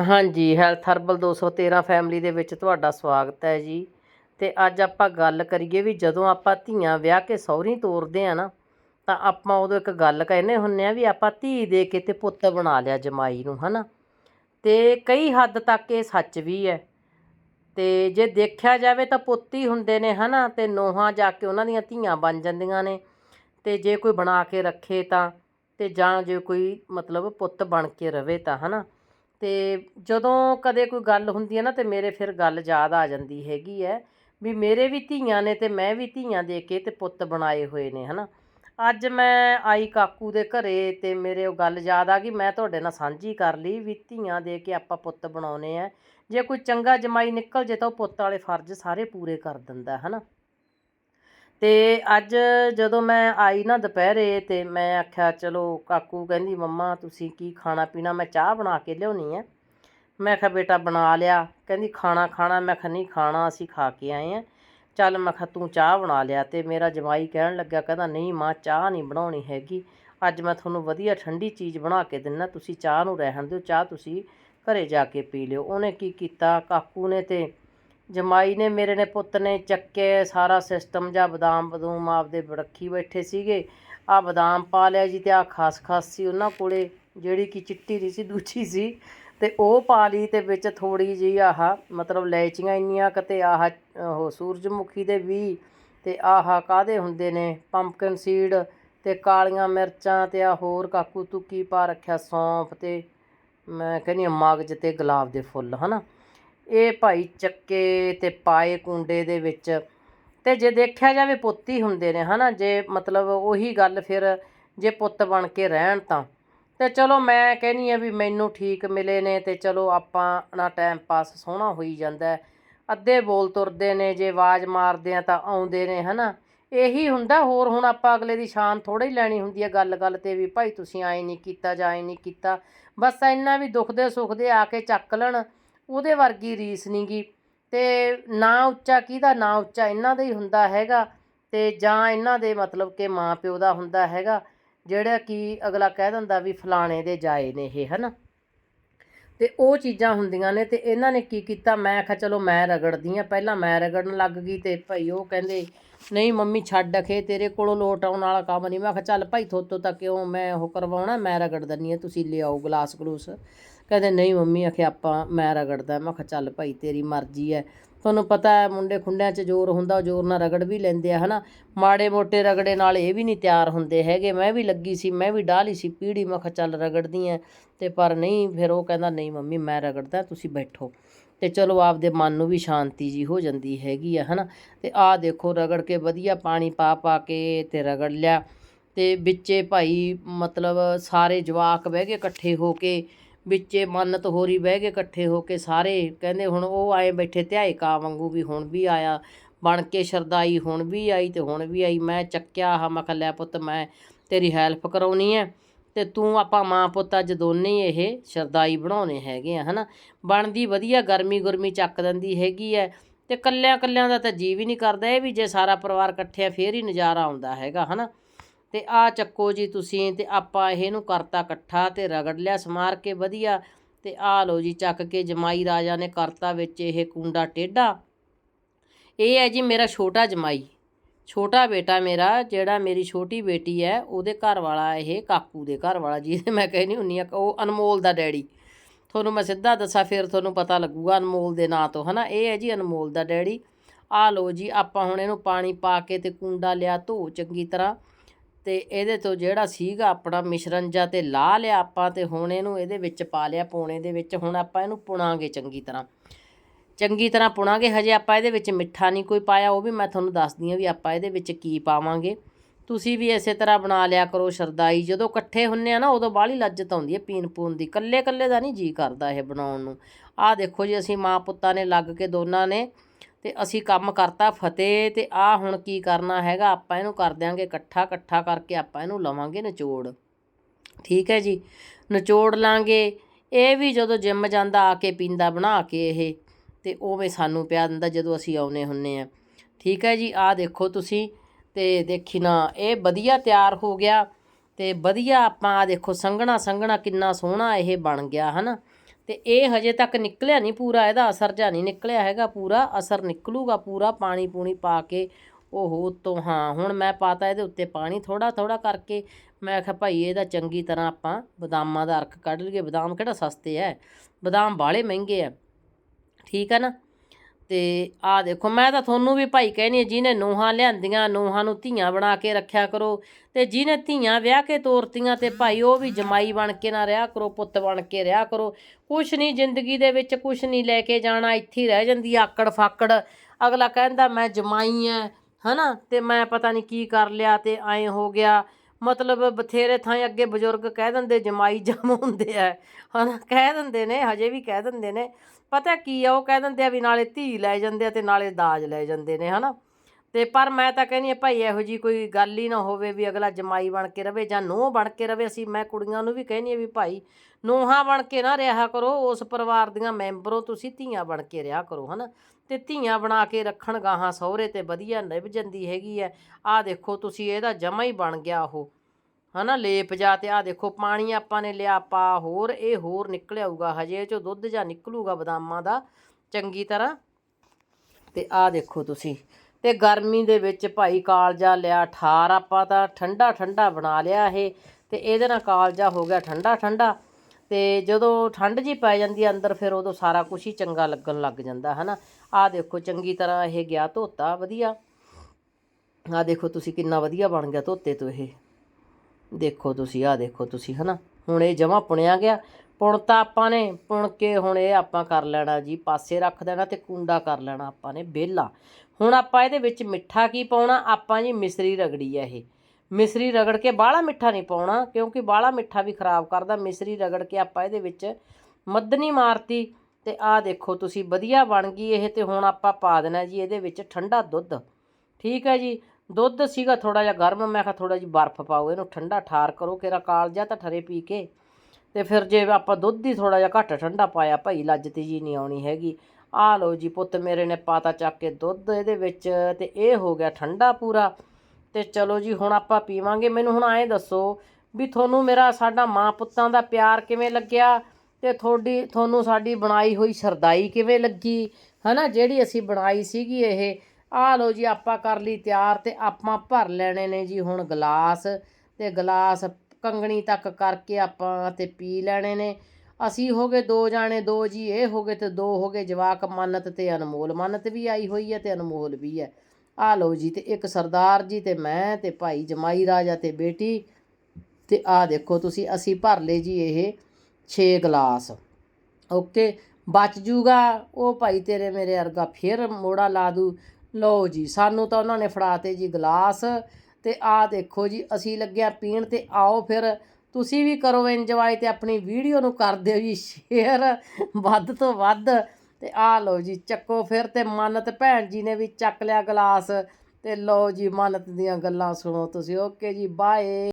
ਹਾਂਜੀ health herbal 213 family ਦੇ ਵਿੱਚ ਤੁਹਾਡਾ ਸਵਾਗਤ ਹੈ ਜੀ। ਤੇ ਅੱਜ ਆਪਾਂ ਗੱਲ ਕਰੀਏ ਵੀ ਜਦੋਂ ਆਪਾਂ ਧੀਆਂ ਵਿਆਹ ਕੇ ਸਹੁਰੀ ਤੋਰਦੇ ਆ ਨਾ, ਤਾਂ ਆਪਾਂ ਉਦੋਂ ਇੱਕ ਗੱਲ ਕਹਿੰਦੇ ਹੁੰਨੇ ਆ ਵੀ ਆਪਾਂ ਧੀ ਦੇ ਕੇ ਤੇ ਪੁੱਤ ਬਣਾ ਲਿਆ ਜਮਾਈ ਨੂੰ, ਹਨਾ? ਤੇ ਕਈ ਹੱਦ ਤੱਕ ਇਹ ਸੱਚ ਵੀ ਹੈ। ਤੇ ਜੇ ਦੇਖਿਆ ਜਾਵੇ ਤਾਂ ਪੁੱਤ ਹੀ ਹੁੰਦੇ ਨੇ, ਹਨਾ? ਤੇ ਨੋਹਾਂ ਜਾ ਕੇ ਉਹਨਾਂ ਦੀਆਂ ਧੀਆਂ ਬਣ ਜਾਂਦੀਆਂ ਨੇ। ਤੇ ਜੇ ਕੋਈ ਬਣਾ ਕੇ ਰੱਖੇ ਤਾਂ, ਤੇ ਜਾਂ ਜੇ ਕੋਈ ਮਤਲਬ ਪੁੱਤ ਬਣ ਕੇ ਰਵੇ ਤਾਂ, ਹਨਾ? ਤੇ ਜਦੋਂ ਕਦੇ ਕੋਈ ਗੱਲ ਹੁੰਦੀ ਹੈ ਨਾ, ਤਾਂ ਮੇਰੇ ਫਿਰ ਗੱਲ ਯਾਦ ਆ ਜਾਂਦੀ ਹੈਗੀ ਹੈ ਵੀ ਮੇਰੇ ਵੀ ਧੀਆਂ ਨੇ ਅਤੇ ਮੈਂ ਵੀ ਧੀਆਂ ਦੇ ਕੇ ਅਤੇ ਪੁੱਤ ਬਣਾਏ ਹੋਏ ਨੇ ਹੈ ਨਾ ਅੱਜ ਮੈਂ ਆਈ ਕਾਕੂ ਦੇ ਘਰੇ ਅਤੇ ਮੇਰੇ ਉਹ ਗੱਲ ਯਾਦ ਆ ਗਈ, ਮੈਂ ਤੁਹਾਡੇ ਨਾਲ ਸਾਂਝੀ ਕਰ ਲਈ ਵੀ ਧੀਆਂ ਦੇ ਕੇ ਆਪਾਂ ਪੁੱਤ ਬਣਾਉਨੇ ਆ। ਜੇ ਕੋਈ ਚੰਗਾ ਜਮਾਈ ਨਿਕਲ ਜੇ ਤਾਂ ਉਹ ਪੁੱਤ ਵਾਲੇ ਫਰਜ਼ ਸਾਰੇ ਪੂਰੇ ਕਰ ਦਿੰਦਾ ਹੈ ਨਾ ਅਤੇ ਅੱਜ ਜਦੋਂ ਮੈਂ ਆਈ ਨਾ ਦੁਪਹਿਰੇ ਅਤੇ ਮੈਂ ਆਖਿਆ, ਚਲੋ ਕਾਕੂ ਕਹਿੰਦੀ, ਮੰਮਾ, ਤੁਸੀਂ ਕੀ ਖਾਣਾ ਪੀਣਾ? ਮੈਂ ਚਾਹ ਬਣਾ ਕੇ ਲਿਆਉਣੀ ਹੈ ਮੈਂ ਕਿਹਾ, ਬੇਟਾ, ਬਣਾ ਲਿਆ। ਕਹਿੰਦੀ, ਖਾਣਾ ਖਾਣਾ। ਮੈਂ ਕਿਹਾ, ਨਹੀਂ, ਖਾਣਾ ਅਸੀਂ ਖਾ ਕੇ ਆਏ ਹਾਂ ਚੱਲ ਮੈਂ ਕਿਹਾ, ਤੂੰ ਚਾਹ ਬਣਾ ਲਿਆ। ਅਤੇ ਮੇਰਾ ਜਵਾਈ ਕਹਿਣ ਲੱਗਾ, ਕਹਿੰਦਾ, ਨਹੀਂ ਮਾਂ, ਚਾਹ ਨਹੀਂ ਬਣਾਉਣੀ ਹੈਗੀ। ਅੱਜ ਮੈਂ ਤੁਹਾਨੂੰ ਵਧੀਆ ਠੰਡੀ ਚੀਜ਼ ਬਣਾ ਕੇ ਦਿੰਨਾ। ਤੁਸੀਂ ਚਾਹ ਨੂੰ ਰਹਿਣ ਦਿਓ। ਚਾਹ ਤੁਸੀਂ ਘਰੇ ਜਾ ਕੇ ਪੀ ਲਿਓ। ਉਹਨੇ ਕੀ ਕੀਤਾ? ਕਾਕੂ ਨੇ ਤੇ ਜਮਾਈ ਨੇ ਮੇਰੇ ਨੇ ਪੁੱਤ ਨੇ ਚੱਕੇ ਸਾਰਾ ਸਿਸਟਮ ਜਾਂ ਬਦਾਮ ਬਦੂਮ ਆਪਦੇ ਰੱਖੀ ਬੈਠੇ ਸੀਗੇ। ਆ ਬਦਾਮ ਪਾ ਲਿਆ ਜੀ ਤੇ ਆ ਖਾਸ ਖਾਸ ਸੀ ਉਹਨਾਂ ਕੋਲੇ, ਜਿਹੜੀ ਕਿ ਚਿੱਟੀ ਦੀ ਸੀ, ਦੂਜੀ ਸੀ। ਤੇ ਉਹ ਪਾ ਲਈ ਤੇ ਵਿੱਚ ਥੋੜੀ ਜਿਹੀ ਆਹ, ਮਤਲਬ ਲੈਚੀਆਂ ਇੰਨੀਆਂ ਕਿਤੇ ਆਹ, ਉਹ ਸੂਰਜਮੁਖੀ ਦੇ ਵੀ ਤੇ ਆਹ ਕਾਦੇ ਹੁੰਦੇ ਨੇ? ਪੰਪਕਿਨ ਸੀਡ ਤੇ ਕਾਲੀਆਂ ਮਿਰਚਾਂ ਤੇ ਆ ਹੋਰ ਕਾਕੂ ਤੂੰ ਪਾ ਰੱਖਿਆ? ਸੌਂਫ ਤੇ, ਮੈਂ ਕਹਿੰਦੀ ਹਾਂ, ਮਗਜ ਤੇ ਗੁਲਾਬ ਦੇ ਫੁੱਲ, ਹਨਾ? ਇਹ ਭਾਈ ਚੱਕੇ ਤੇ ਪਾਏ ਕੁੰਡੇ ਦੇ ਵਿੱਚ। ਤੇ ਜੇ ਦੇਖਿਆ ਜਾਵੇ ਪੁੱਤ ਹੀ ਹੁੰਦੇ ਨੇ, ਹਨਾ? ਜੇ ਮਤਲਬ ਉਹੀ ਗੱਲ ਫਿਰ ਜੇ ਪੁੱਤ ਬਣ ਕੇ ਰਹਿਣ ਤਾਂ। ਤੇ ਚਲੋ ਮੈਂ ਕਹਿੰਨੀ ਆ ਵੀ ਮੈਨੂੰ ਠੀਕ ਮਿਲੇ ਨੇ ਤੇ ਚਲੋ ਆਪਾਂ ਨਾ ਟਾਈਮ ਪਾਸ ਸੋਹਣਾ ਹੋਈ ਜਾਂਦਾ ਅੱਧੇ ਬੋਲ ਤੁਰਦੇ ਨੇ, ਜੇ ਆਵਾਜ਼ ਮਾਰਦੇ ਆ ਤਾਂ ਆਉਂਦੇ ਨੇ, ਹਨਾ? ਇਹੀ ਹੁੰਦਾ, ਹੋਰ ਹੁਣ ਆਪਾਂ ਅਗਲੇ ਦੀ ਸ਼ਾਨ ਥੋੜਾ ਲੈਣੀ ਹੁੰਦੀ ਹੈ ਗੱਲ ਗੱਲ ਤੇ ਵੀ, ਭਾਈ ਤੁਸੀਂ ਆਏ ਨਹੀਂ ਕੀਤਾ ਜਾਂ ਐ ਨਹੀਂ ਕੀਤਾ। ਬਸ ਇੰਨਾ ਵੀ ਦੁੱਖ ਦੇ ਸੁੱਖ ਦੇ ਆ ਕੇ ਚੱਕ ਲੈਣ। ਉਹਦੇ ਵਰਗੀ ਰੀਸ ਨਹੀਂ ਗੀ। ਅਤੇ ਨਾ ਉੱਚਾ ਕਿਹਦਾ, ਨਾ ਉੱਚਾ ਇਹਨਾਂ ਦਾ ਹੀ ਹੁੰਦਾ ਹੈਗਾ। ਅਤੇ ਜਾਂ ਇਹਨਾਂ ਦੇ ਮਤਲਬ ਕਿ ਮਾਂ ਪਿਓ ਦਾ ਹੁੰਦਾ ਹੈਗਾ, ਜਿਹੜਾ ਕਿ ਅਗਲਾ ਕਹਿ ਦਿੰਦਾ ਵੀ ਫਲਾਣੇ ਦੇ ਜਾਏ ਨੇ ਇਹ ਹੈ ਨਾ ਤੇ ਉਹ ਚੀਜ਼ਾਂ ਹੁੰਦੀਆਂ ਨੇ ਤੇ ਇਹਨਾਂ ਨੇ ਕੀ ਕੀਤਾ? ਮੈਂ ਆਖਿਆ ਚਲੋ ਮੈਂ ਰਗੜਦੀ ਆ। ਪਹਿਲਾਂ ਮੈਂ ਰਗੜਨ ਲੱਗ ਗਈ ਤੇ ਭਾਈ ਉਹ ਕਹਿੰਦੇ, ਨਹੀਂ ਮੰਮੀ ਛੱਡ ਅਖੇ ਤੇਰੇ ਕੋਲੋਂ ਲੋਟ ਆਉਣ ਵਾਲਾ ਕੰਮ ਨਹੀਂ ਮੈਂ ਆਖਿਆ ਚੱਲ ਭਾਈ, ਥੋਤੋਂ ਤਾਂ ਕਿਉਂ ਮੈਂ ਉਹ ਕਰਵਾਉਣਾ? ਮੈਂ ਰਗੜ ਦਿੰਨੀ ਆ, ਤੁਸੀਂ ਲਿਆਓ ਗਲਾਸ ਗਲੂਸ ਕਹਿੰਦੇ, ਨਹੀਂ ਮੰਮੀ ਆਖੇ ਆਪਾਂ, ਮੈਂ ਰਗੜਦਾ। ਮੈਂ ਕਿਹਾ, ਚੱਲ ਭਾਈ, ਤੇਰੀ ਮਰਜ਼ੀ ਹੈ ਤੁਹਾਨੂੰ ਪਤਾ ਹੈ ਮੁੰਡੇ ਖੁੰਡਿਆਂ 'ਚ ਜ਼ੋਰ ਹੁੰਦਾ, ਉਹ ਜ਼ੋਰ ਨਾਲ ਰਗੜ ਵੀ ਲੈਂਦੇ ਆ, ਹਨਾ? ਮਾੜੇ ਮੋਟੇ ਰਗੜੇ ਨਾਲ ਇਹ ਵੀ ਨਹੀਂ ਤਿਆਰ ਹੁੰਦੇ ਹੈਗੇ। ਮੈਂ ਵੀ ਲੱਗੀ ਸੀ, ਮੈਂ ਵੀ ਡਾਲੀ ਸੀ ਪੀੜੀ, ਮੈਂ ਕਿਹਾ, ਚੱਲ ਰਗੜਦੀ ਆ ਤੇ ਪਰ ਨਹੀਂ, ਫਿਰ ਉਹ ਕਹਿੰਦਾ, ਨਹੀਂ ਮੰਮੀ, ਮੈਂ ਰਗੜਦਾ, ਤੁਸੀਂ ਬੈਠੋ। ਤੇ ਚਲੋ, ਆਪਦੇ ਮਨ ਨੂੰ ਵੀ ਸ਼ਾਂਤੀ ਜੀ ਹੋ ਜਾਂਦੀ ਹੈਗੀ ਆ, ਹਨਾ? ਤੇ ਆਹ ਦੇਖੋ, ਰਗੜ ਕੇ ਵਧੀਆ ਪਾਣੀ ਪਾ ਪਾ ਕੇ ਤੇ ਰਗੜ ਲਿਆ। ਤੇ ਵਿੱਚੇ ਭਾਈ, ਮਤਲਬ ਸਾਰੇ ਜਵਾਕ ਬਹਿ ਕੇ ਇਕੱਠੇ ਹੋ ਕੇ। ਵਿੱਚੇ ਮੰਨਤ ਹੋਰੀ ਬਹਿ ਕੇ ਇਕੱਠੇ ਹੋ ਕੇ ਸਾਰੇ ਕਹਿੰਦੇ ਹੁਣ ਉਹ ਆਏ ਬੈਠੇ ਧਿਆਏ ਕਾ ਵਾਂਗੂ ਵੀ ਹੁਣ ਵੀ ਆਇਆ, ਬਣ ਕੇ ਸ਼ਰਦਾਈ ਹੁਣ ਵੀ ਆਈ ਤੇ ਹੁਣ ਵੀ ਆਈ, ਮੈਂ ਚੱਕਿਆ, ਆਹ ਮੈਂ ਕਿਹਾ, ਲੈ ਪੁੱਤ ਮੈਂ ਤੇਰੀ ਹੈਲਪ ਕਰਾਉਣੀ ਹੈ ਤੇ ਤੂੰ ਆਪਾਂ ਮਾਂ ਪੁੱਤ ਅੱਜ ਦੋਨੇ ਇਹ ਸ਼ਰਦਾਈ ਬਣਾਉਣੇ ਹੈਗੇ ਆ, ਹਨਾ? ਬਣਦੀ ਵਧੀਆ, ਗਰਮੀ ਗੁਰਮੀ ਚੱਕ ਦਿੰਦੀ ਹੈਗੀ ਹੈ ਤੇ ਕੱਲਿਆਂ ਕੱਲਿਆਂ ਦਾ ਤਾਂ ਜੀ ਵੀ ਨਹੀਂ ਕਰਦਾ, ਇਹ ਵੀ ਜੇ ਸਾਰਾ ਪਰਿਵਾਰ ਇਕੱਠਿਆ ਫੇਰ ਹੀ ਨਜ਼ਾਰਾ ਆਉਂਦਾ ਹੈਗਾ, ਹਨਾ? ਤੇ ਆ ਚੱਕੋ ਜੀ ਤੁਸੀਂ ਤੇ ਆਪਾਂ ਇਹਨੂੰ ਕਰਤਾ ਇਕੱਠਾ ਤੇ ਰਗੜ ਲਿਆ, ਸਮਾਰ ਕੇ ਵਧੀਆ ਤੇ ਆ ਲਓ ਜੀ ਚੱਕ ਕੇ ਜਮਾਈ ਰਾਜਾ ਨੇ ਕਰਤਾ ਵਿੱਚ ਇਹ ਕੁੰਡਾ ਟੇਢਾ। ਇਹ ਹੈ ਜੀ ਮੇਰਾ ਛੋਟਾ ਜਮਾਈ, ਛੋਟਾ ਬੇਟਾ ਮੇਰਾ ਜਿਹੜਾ ਮੇਰੀ ਛੋਟੀ ਬੇਟੀ ਹੈ, ਉਹਦੇ ਘਰ ਵਾਲਾ ਇਹ ਕਾਕੂ ਦੇ ਘਰ ਵਾਲਾ ਜਿਹਦੇ ਮੈਂ ਕਹਿੰਦੀ ਹੁੰਨੀ ਆ ਉਹ ਅਨਮੋਲ ਦਾ ਡੈਡੀ। ਤੁਹਾਨੂੰ ਮੈਂ ਸਿੱਧਾ ਦੱਸਾਂ, ਫਿਰ ਤੁਹਾਨੂੰ ਪਤਾ ਲੱਗੂਗਾ ਅਨਮੋਲ ਦੇ ਨਾਂ ਤੋਂ, ਹਨਾ? ਇਹ ਹੈ ਜੀ ਅਨਮੋਲ ਦਾ ਡੈਡੀ। ਆ ਲਓ ਜੀ, ਆਪਾਂ ਹੁਣ ਇਹਨੂੰ ਪਾਣੀ ਪਾ ਕੇ ਤੇ ਕੁੰਡਾ ਲਿਆ ਧੋ ਚੰਗੀ ਤਰ੍ਹਾਂ। ਤੇ ਇਹਦੇ ਤੋਂ ਜਿਹੜਾ ਸੀਗਾ ਆਪਣਾ ਮਿਸ਼ਰਣ ਜਾਂ ਤੇ ਲਾ ਲਿਆ ਆਪਾਂ ਤੇ ਹੁਣ ਇਹਨੂੰ ਇਹਦੇ ਵਿੱਚ ਪਾ ਲਿਆ ਪੋਣੇ ਦੇ ਵਿੱਚ, ਹੁਣ ਆਪਾਂ ਇਹਨੂੰ ਪੁਣਾਂਗੇ ਚੰਗੀ ਤਰ੍ਹਾਂ। ਚੰਗੀ ਤਰ੍ਹਾਂ ਪੁਣਾਂਗੇ, ਹਜੇ ਆਪਾਂ ਇਹਦੇ ਵਿੱਚ ਮਿੱਠਾ ਨਹੀਂ ਕੋਈ ਪਾਇਆ, ਉਹ ਵੀ ਮੈਂ ਤੁਹਾਨੂੰ ਦੱਸਦੀ ਹਾਂ ਵੀ ਆਪਾਂ ਇਹਦੇ ਵਿੱਚ ਕੀ ਪਾਵਾਂਗੇ। ਤੁਸੀਂ ਵੀ ਇਸੇ ਤਰ੍ਹਾਂ ਬਣਾ ਲਿਆ ਕਰੋ ਸ਼ਰਦਾਈ, ਜਦੋਂ ਇਕੱਠੇ ਹੁੰਨੇ ਆ ਨਾ, ਉਦੋਂ ਬਾਹਲੀ ਲੱਜਤ ਆਉਂਦੀ ਹੈ ਪੀਣ ਪੂਣ ਦੀ। ਕੱਲੇ ਕੱਲੇ ਦਾ ਨਹੀਂ ਜੀ ਕਰਦਾ ਇਹ ਬਣਾਉਣ ਨੂੰ। ਆਹ ਦੇਖੋ ਜੀ, ਅਸੀਂ ਮਾਂ ਪੁੱਤਾਂ ਨੇ ਲੱਗ ਕੇ ਦੋਨਾਂ ਨੇ ਤੇ ਅਸੀਂ ਕੰਮ ਕਰਤਾ ਫਤਿਹ ਤੇ ਆ ਹੁਣ ਕੀ ਕਰਨਾ ਹੈਗਾ? ਆਪਾਂ ਇਹਨੂੰ ਕਰ ਦਿਆਂਗੇ ਇਕੱਠਾ ਇਕੱਠਾ ਕਰਕੇ ਆਪਾਂ ਇਹਨੂੰ ਲਵਾਂਗੇ ਨਿਚੋੜ। ਠੀਕ ਹੈ ਜੀ? ਨਿਚੋੜ ਲਾਂਗੇ। ਇਹ ਵੀ ਜਦੋਂ ਜਿੰਮ ਜਾਂਦਾ ਆ ਕੇ ਪੀਂਦਾ ਬਣਾ ਕੇ ਇਹ, ਤੇ ਉਵੇਂ ਸਾਨੂੰ ਪਿਆ ਦਿੰਦਾ ਜਦੋਂ ਅਸੀਂ ਆਉਨੇ ਹੁੰਨੇ ਆ। ਠੀਕ ਹੈ ਜੀ? ਆ ਦੇਖੋ ਤੁਸੀਂ ਤੇ ਦੇਖੀ ਨਾ, ਇਹ ਵਧੀਆ ਤਿਆਰ ਹੋ ਗਿਆ ਤੇ ਵਧੀਆ ਆਪਾਂ ਆ ਦੇਖੋ ਸੰਘਣਾ ਸੰਘਣਾ ਕਿੰਨਾ ਸੋਹਣਾ ਇਹ ਬਣ ਗਿਆ, ਹਨਾ? ਤੇ ਇਹ ਹਜੇ ਤੱਕ ਨਿਕਲਿਆ ਨਹੀਂ ਪੂਰਾ, ਇਹਦਾ ਅਸਰ ਜਾਂ ਨਹੀਂ ਨਿਕਲਿਆ ਹੈਗਾ ਪੂਰਾ, ਅਸਰ ਨਿਕਲੂਗਾ ਪੂਰਾ ਪਾਣੀ ਪੂਣੀ ਪਾ ਕੇ। ਉਹ ਤੋਂ ਹਾਂ, ਹੁਣ ਮੈਂ ਪਾਤਾ ਇਹਦੇ ਉੱਤੇ ਪਾਣੀ ਥੋੜਾ ਥੋੜਾ ਕਰਕੇ। ਮੈਂ ਕਿਹਾ ਭਾਈ, ਇਹਦਾ ਚੰਗੀ ਤਰ੍ਹਾਂ ਆਪਾਂ ਬਦਾਮਾਂ ਦਾ ਅਰਕ ਕੱਢ ਲਈਏ। ਬਦਾਮ ਕਿਹੜਾ ਸਸਤੇ ਐ? ਬਦਾਮ ਬਾਹਲੇ ਮਹਿੰਗੇ ਆ ਠੀਕ ਆ ਨਾ? ਤੇ ਆ ਦੇਖੋ ਮੈਂ ਤਾਂ ਤੁਹਾਨੂੰ ਵੀ ਭਾਈ ਕਹਿੰਦੀ ਹਾਂ, ਜਿਹਨੇ ਨੂਹਾਂ ਲਿਆਂਦੀਆਂ ਨੂਹਾਂ ਨੂੰ ਧੀਆਂ ਬਣਾ ਕੇ ਰੱਖਿਆ ਕਰੋ ਤੇ ਜਿਹਨੇ ਧੀਆਂ ਵਿਆਹ ਕੇ ਤੋਰਤੀਆਂ ਤੇ ਭਾਈ ਉਹ ਵੀ ਜਮਾਈ ਬਣ ਕੇ ਨਾ ਰਿਹਾ ਕਰੋ ਪੁੱਤ ਬਣ ਕੇ ਰਿਹਾ ਕਰੋ। ਕੁਛ ਨਹੀਂ ਜ਼ਿੰਦਗੀ ਦੇ ਵਿੱਚ ਕੁਛ ਨਹੀਂ ਲੈ ਕੇ ਜਾਣਾ ਇੱਥੇ ਰਹਿ ਜਾਂਦੀ ਆਕੜ ਫਾਕੜ ਅਗਲਾ ਕਹਿੰਦਾ ਮੈਂ ਜਮਾਈ ਐ ਹਨਾ? ਤੇ ਮੈਂ ਪਤਾ ਨਹੀਂ ਕੀ ਕਰ ਲਿਆ ਤੇ ਐਂ ਹੋ ਗਿਆ। ਮਤਲਬ ਬਥੇਰੇ ਥਾਂ ਅੱਗੇ ਬਜ਼ੁਰਗ ਕਹਿ ਦਿੰਦੇ ਜਮਾਈ ਜਮ ਹੁੰਦੇ ਆ ਹਨਾ? ਕਹਿ ਦਿੰਦੇ ਨੇ ਹਜੇ ਵੀ ਕਹਿ ਦਿੰਦੇ ਨੇ। ਪਤਾ ਕੀ ਆ, ਉਹ ਕਹਿ ਦਿੰਦੇ ਆ ਵੀ ਨਾਲੇ ਧੀ ਲੈ ਜਾਂਦੇ ਆ ਤੇ ਨਾਲੇ ਦਾਜ ਲੈ ਜਾਂਦੇ ਨੇ, ਹਨਾ? ਤੇ ਪਰ ਮੈਂ ਤਾਂ ਕਹਿੰਦੀ ਆ, ਭਾਈ ਇਹੋ ਜੀ ਕੋਈ ਗੱਲ ਹੀ ਨਾ ਹੋਵੇ ਵੀ ਅਗਲਾ ਜਮਾਈ ਬਣ ਕੇ ਰਵੇ ਜਾਂ ਨੂੰਹ ਬਣ ਕੇ ਰਵੇ, ਅਸੀਂ ਮੈਂ ਕੁੜੀਆਂ ਨੂੰ ਵੀ ਕਹਿੰਦੀ ਆ ਵੀ ਭਾਈ ਨੂੰਹਾਂ ਬਣ ਕੇ ਨਾ ਰਿਹਾ ਕਰੋ, ਉਸ ਪਰਿਵਾਰ ਦੀਆਂ ਮੈਂਬਰੋਂ ਤੁਸੀਂ ਧੀਆਂ ਬਣ ਕੇ ਰਿਹਾ ਕਰੋ, ਹਨਾ? ਤੇ ਧੀਆਂ ਬਣਾ ਕੇ ਰੱਖਣ ਗਾਹਾਂ ਸਹੁਰੇ ਤੇ ਵਧੀਆ ਨਿਭ ਜਾਂਦੀ ਹੈਗੀ ਐ। ਆਹ ਦੇਖੋ, ਤੁਸੀਂ ਇਹਦਾ ਜਮਾ ਹੀ ਬਣ ਗਿਆ ਉਹ। ਹਨਾ, ਲੇਪ ਜਾ ਤੇ ਆਹ ਦੇਖੋ, ਪਾਣੀ ਆਪਾਂ ਨੇ ਲਿਆ, ਪਾ ਹੋਰ, ਇਹ ਹੋਰ ਨਿਕਲ ਆਊਗਾ, ਹਜੇ ਚੋਂ ਦੁੱਧ ਜਾਂ ਨਿਕਲੂਗਾ ਬਦਾਮਾਂ ਦਾ, ਚੰਗੀ ਤਰ੍ਹਾਂ। ਤੇ ਆਹ ਦੇਖੋ ਤੁਸੀਂ, ਤੇ ਗਰਮੀ ਦੇ ਵਿੱਚ ਭਾਈ ਕਾਲਜਾ ਲਿਆ ਠਾਰ, ਆਪਾਂ ਤਾਂ ਠੰਡਾ ਠੰਡਾ ਬਣਾ ਲਿਆ ਇਹ, ਤੇ ਇਹਦੇ ਨਾਲ ਕਾਲਜਾ ਹੋ ਗਿਆ ਠੰਡਾ ਠੰਡਾ, ਤੇ ਜਦੋਂ ਠੰਡ ਜੀ ਪੈ ਜਾਂਦੀ ਅੰਦਰ, ਫਿਰ ਉਦੋਂ ਸਾਰਾ ਕੁਝ ਹੀ ਚੰਗਾ ਲੱਗਣ ਲੱਗ ਜਾਂਦਾ ਹੈ ਨਾ ਆਹ ਦੇਖੋ, ਚੰਗੀ ਤਰ੍ਹਾਂ ਇਹ ਗਿਆ ਧੋਤਾ, ਵਧੀਆ। ਆਹ ਦੇਖੋ ਤੁਸੀਂ ਕਿੰਨਾ ਵਧੀਆ ਬਣ ਗਿਆ ਧੋਤੇ ਤੋਂ ਇਹ। ਦੇਖੋ ਤੁਸੀਂ, ਆਹ ਦੇਖੋ ਤੁਸੀਂ, ਹਨਾ? ਹੁਣ ਇਹ ਜਮਾ ਪੁਣਿਆ ਗਿਆ। ਪੁਣ ਤਾਂ ਆਪਾਂ ਨੇ, ਪੁਣ ਕੇ ਹੁਣ ਇਹ ਆਪਾਂ ਕਰ ਲੈਣਾ ਜੀ। ਪਾਸੇ ਰੱਖ ਦੇਣਾ ਤੇ ਕੁੰਡਾ ਕਰ ਲੈਣਾ ਆਪਾਂ ਨੇ ਬੇਲਾ ਹੁਣ ਆਪਾਂ ਇਹਦੇ ਵਿੱਚ ਮਿੱਠਾ ਕੀ ਪਾਉਣਾ? ਆਪਾਂ ਜੀ ਮਿਸਰੀ ਰਗੜੀ ਆ ਇਹ। ਮਿਸਰੀ ਰਗੜ ਕੇ ਬਾਹਲਾ ਮਿੱਠਾ ਨਹੀਂ ਪਾਉਣਾ, ਕਿਉਂਕਿ ਬਾਹਲਾ ਮਿੱਠਾ ਵੀ ਖਰਾਬ ਕਰਦਾ। ਮਿਸਰੀ ਰਗੜ ਕੇ ਆਪਾਂ ਇਹਦੇ ਵਿੱਚ ਮੱਧਨੀ ਮਾਰਤੀ ਤੇ ਆਹ ਦੇਖੋ ਤੁਸੀਂ, ਵਧੀਆ ਬਣ ਗਈ ਇਹ ਤੇ ਹੁਣ ਆਪਾਂ ਪਾ ਦੇਣਾ ਜੀ ਇਹਦੇ ਵਿੱਚ ਠੰਡਾ ਦੁੱਧ। ਠੀਕ ਹੈ ਜੀ? ਦੁੱਧ ਸੀਗਾ ਥੋੜਾ ਜਿਹਾ ਗਰਮ, ਮੈਂ ਕਿਹਾ ਥੋੜਾ ਜਿਹਾ ਬਰਫ਼ ਪਾਓ, ਇਹਨੂੰ ਠੰਡਾ ਠਾਰ ਕਰੋ ਕਿਰਾ ਕਾਲਜਾ ਤਾਂ ਠਰੇ ਪੀ ਕੇ। ਤੇ ਫਿਰ ਜੇ ਆਪਾਂ ਦੁੱਧ ਹੀ ਥੋੜਾ ਜਿਹਾ ਘੱਟ ਠੰਡਾ ਪਾਇਆ, ਭਾਈ ਲੱਜ ਲੱਜਤੀ ਜੀ ਨਹੀਂ ਆਉਣੀ ਹੈਗੀ। ਆ ਲਓ ਜੀ ਪੁੱਤ ਮੇਰੇ ਨੇ ਪਾਤਾ ਚੱਕ ਕੇ ਦੁੱਧ ਇਹਦੇ ਵਿੱਚ, ਤੇ ਇਹ ਹੋ ਗਿਆ ਠੰਡਾ ਪੂਰਾ। ਤੇ ਚਲੋ ਜੀ ਹੁਣ ਆਪਾਂ ਪੀਵਾਂਗੇ, ਮੈਨੂੰ ਹੁਣ ਐਂ ਦੱਸੋ ਵੀ ਤੁਹਾਨੂੰ ਮੇਰਾ ਸਾਡਾ ਮਾਂ ਪੁੱਤਾਂ ਦਾ ਪਿਆਰ ਕਿਵੇਂ ਲੱਗਿਆ? ਤੇ ਤੁਹਾਡੀ, ਤੁਹਾਨੂੰ ਸਾਡੀ ਬਣਾਈ ਹੋਈ ਸਰਦਾਈ ਕਿਵੇਂ ਲੱਗੀ? ਹਨਾ, ਜਿਹੜੀ ਅਸੀਂ ਬਣਾਈ ਸੀਗੀ ਇਹ ਆ ਲਓ ਜੀ, ਆਪਾਂ ਕਰ ਲਈ ਤਿਆਰ ਤੇ ਆਪਾਂ ਭਰ ਲੈਣੇ ਨੇ ਜੀ ਹੁਣ ਗਲਾਸ ਤੇ ਗਲਾਸ ਕੰਗਣੀ ਤੱਕ ਕਰਕੇ ਆਪਾਂ ਤੇ ਪੀ ਲੈਣੇ ਨੇ। ਅਸੀਂ ਹੋ ਗਏ ਦੋ ਜਾਣੇ, ਦੋ ਜੀ, ਇਹ ਹੋ ਗਏ ਤੇ ਦੋ ਹੋ ਗਏ। ਜਵਾਕ ਮੰਨਤ ਤੇ ਅਨਮੋਲ ਮੰਨਤ ਵੀ ਆਈ ਹੋਈ ਹੈ ਤੇ ਅਨਮੋਲ ਵੀ ਹੈ। ਆ ਲਓ ਜੀ, ਤੇ ਇੱਕ ਸਰਦਾਰ ਜੀ ਤੇ ਮੈਂ ਤੇ ਭਾਈ ਜਮਾਈ ਰਾਜਾ ਤੇ ਬੇਟੀ ਤੇ ਆ ਦੇਖੋ ਤੁਸੀਂ, ਅਸੀਂ ਭਰ ਲਏ ਜੀ ਇਹ 6 ਗਲਾਸ। ਓਕੇ, ਬਚ ਜੂਗਾ। ਉਹ ਭਾਈ ਤੇਰੇ ਮੇਰੇ ਅਰਗਾ ਫਿਰ ਮੋੜਾ ਲਾ ਦੂ। ਲਓ ਜੀ, ਸਾਨੂੰ ਤਾਂ ਉਹਨਾਂ ਨੇ ਫੜਾਤੇ ਜੀ ਗਲਾਸ ਤੇ ਆਹ ਦੇਖੋ ਜੀ, ਅਸੀਂ ਲੱਗਿਆ ਪੀਣ ਤੇ ਆਓ ਫਿਰ। ਤੁਸੀਂ ਵੀ ਕਰੋ ਇੰਜੋਏ ਤੇ ਆਪਣੀ ਵੀਡੀਓ ਨੂੰ ਕਰ ਦਿਓ ਜੀ ਸ਼ੇਅਰ ਵੱਧ ਤੋਂ ਵੱਧ। ਤੇ ਆ ਲਓ ਜੀ, ਚੱਕੋ ਫਿਰ ਤੇ ਮਨਤ ਭੈਣ ਜੀ ਨੇ ਵੀ ਚੱਕ ਲਿਆ ਗਲਾਸ। ਤੇ ਲਓ ਜੀ, ਮਨਤ ਦੀਆਂ ਗੱਲਾਂ ਸੁਣੋ ਤੁਸੀਂ। ਓਕੇ ਜੀ ਬਾਏ